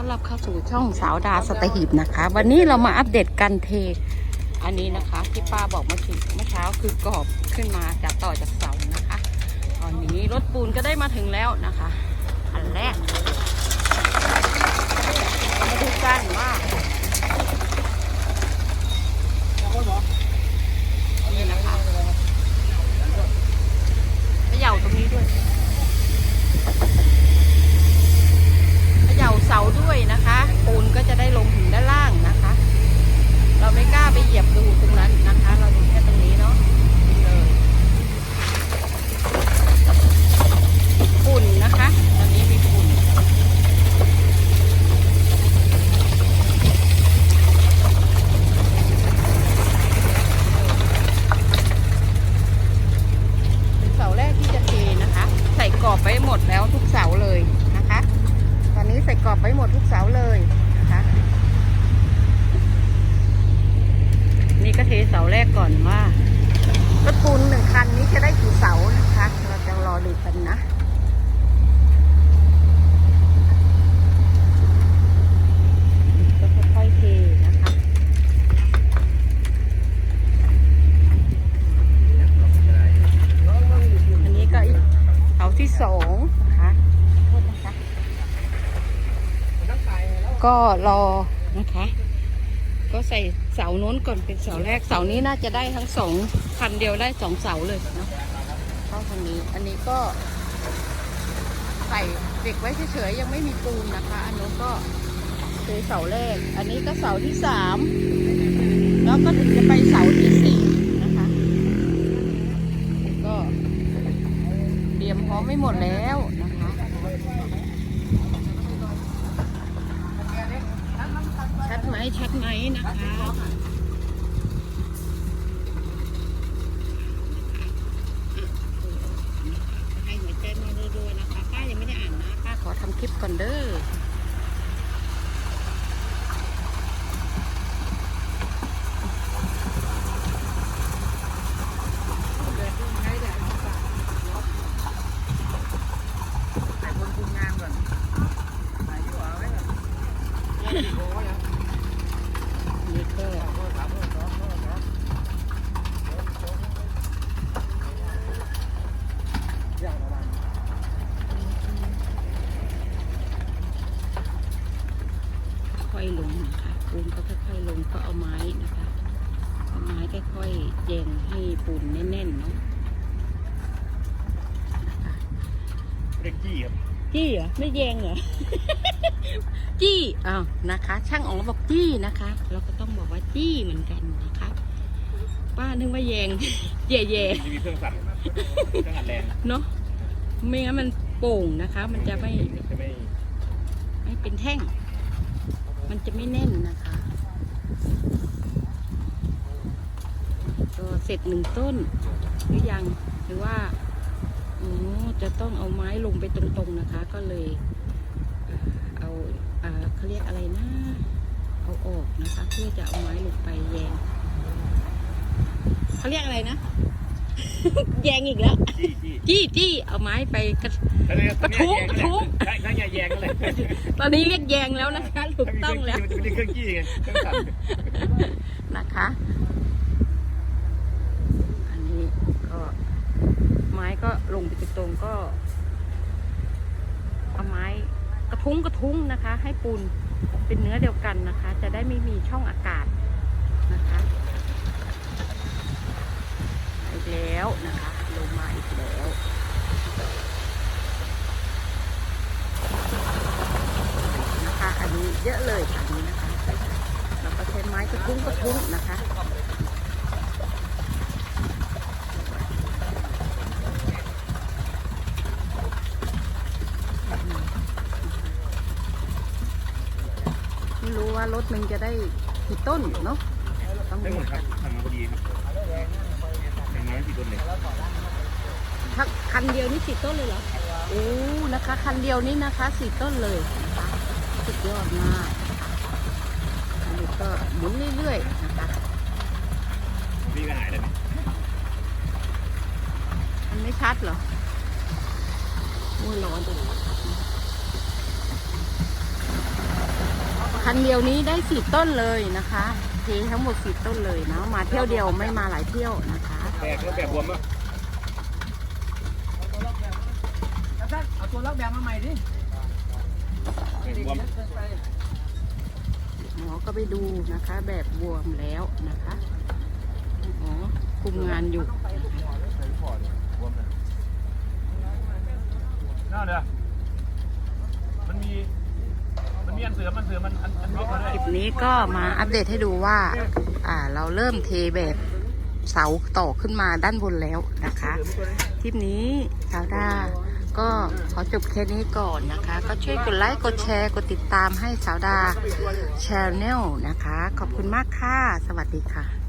อนรับเข้าสู่ช่องสาวดาสตหีบนะคะ วันนี้เรามาอัปเดตกันเท อันนี้นะคะ ที่ป้าบอกเมื่อกี้เมื่อเช้าคือกรอบขึ้นมาจากต่อจากเสานะคะ ตอนนี้รถปูนก็ได้มาถึงแล้วนะคะ อันแรกมาดูกันว่านี่นะคะเขย่าตรงนี้ด้วย เขย่าเสาด้วยนะคะ ปูนก็จะได้ลงถึงด้านล่างนะคะ เราไม่กล้าไปเหยียบดูตรงนั้นนะคะ เราดูแค่ตรงนี้เนาะนี่เลยฝุ่นนะคะ ตอนนี้มีฝุ่นเป็นเสาแรกที่จะเทนะคะ ใส่กรอบ ไปหมดแล้วทุกเสาเลยนะคะ ตอนนี้ใส่กรอบไปหมดทุกเสาเลยนะคะ นี่ก็เทเสาแรกก่อนว่ารถปูนหนึ่งคันนี้จะได้กี่เสานะคะ เราจะรอดูกันนะ ก็ค่อยๆเทนะคะ อันนี้ก็อีกเสาที่สองนะคะโทษนะคะ ก็รอนะคะ ก็ใส่เสาโน้นก่อนเป็นเสาแรกเสานี้น่าจะได้ทั้งสองคันเดียวได้สองเสาเลยเนาะเข้าทางนี้อันนี้ก็ ใส่เด็กไว้เฉยๆยังไม่มีปูนนะคะ อันนู้นก็คือเสาแรก อันนี้ก็เสาที่สามแล้วก็ถึงจะไปเสาที่สี่นะคะ ก็เตรียมพร้อมไม่หมดแล้ว นะคะชัดไหมชัดไหมนะคะให้หัวใจมารัวๆนะคะป้ายังไม่ได้อ่านนะป้าขอทำคลิปก่อนเด้อ นี่ก็ค่อยลงนะคะปูนก็ค่อยๆลงก็เอาไม้นะคะเอาไม้ค่อยๆแยงให้ปูนแน่นๆเนาะเรียกจี้ครับ จี้เหรอไม่แยงเหรอ จี้อ้าวนะคะ ช่างอ๋องบอกจี้นะคะ เราก็ต้องบอกว่าจี้เหมือนกันนะคะ ป้านึกว่าแยงแย่แย่จะมีเครื่องสั่นเครื่องอัดแรงๆเนาะไม่งั้นมันโป่งนะคะ มันจะไม่จะไม่ไม่เป็นแท่ง มันจะไม่แน่นนะคะ ก็เสร็จหนึ่งต้น หรือยังหรือว่า อ๋อจะต้องเอาไม้ลงไปตรงๆนะคะ ก็เลยเอาเอ่อเขาเรียกอะไรนะ เอาออกนะคะ เพื่อจะเอาไม้ลงไปแยงเขาเรียกอะไรนะ แยงอีกแล้ว จี้จี้จี้จี้เอาไม้ไปกระแล้วเนี่ยกระทุ้งกระทุ้งใช่ใช่แยงอะไรตอนนี้เรียกแยงแล้วนะคะถูกต้องแล้วมันจะเป็นเครื่องจี้ไงเครื่องสั่นนะคะ อันนี้ก็ไม้ก็ลงไปตรงๆ ก็เอาไม้กระทุ้งกระทุ้งนะคะ ให้ปูนเป็นเนื้อเดียวกันนะคะ จะได้ไม่มีช่องอากาศนะคะอีกแล้วนะคะลงมาอีกแล้วนะคะ อันนี้เยอะเลยอันนี้นะคะเราก็ใช้ไม้กระทุ้งกระทุ้งนะคะ ไม่รู้ ว่ารถมันจะได้กี่ต้นเนาะต้องได้หมดครับทำมาพอดีครับอย่างน้อยสี่ต้นเลยทักคันเดียวนี่สี่ต้นเลยเหรอโอ้นะคะ คันเดียวนี่นะคะสี่ต้นเลยนะคะสุดยอดมากนะคะอันนี้ก็หมุนเรื่อยๆนะคะพี่ไปหายได้ไหมมันไม่ชัดเหรอโอ้ยร้อนจัง คันเดียวนี้ได้สี่ต้นเลยนะคะเททั้งหมดสี่ต้นเลยเนาะมาเที่ยวเดียวไม่มาหลายเที่ยวนะคะแบกแล้วแบกบวมป่ะเอาตัวล็อกแบบมาใหม่ดิแบกบวมหมอก็ไปดูนะคะ แบบบวมแล้วนะคะหมอคุมงานอยู่น่าเด้อมันมี คลิปนี้ก็มาอัปเดตให้ดูว่า อ่า เราเริ่มเทแบบเสาต่อขึ้นมาด้านบนแล้วนะคะ คลิปนี้ชาวดาก็ขอจบแค่นี้ก่อนนะคะ ก็ช่วยกดไลค์กดแชร์กดติดตามให้สาวดาชาแนลนะคะ ขอบคุณมากค่ะ สวัสดีค่ะ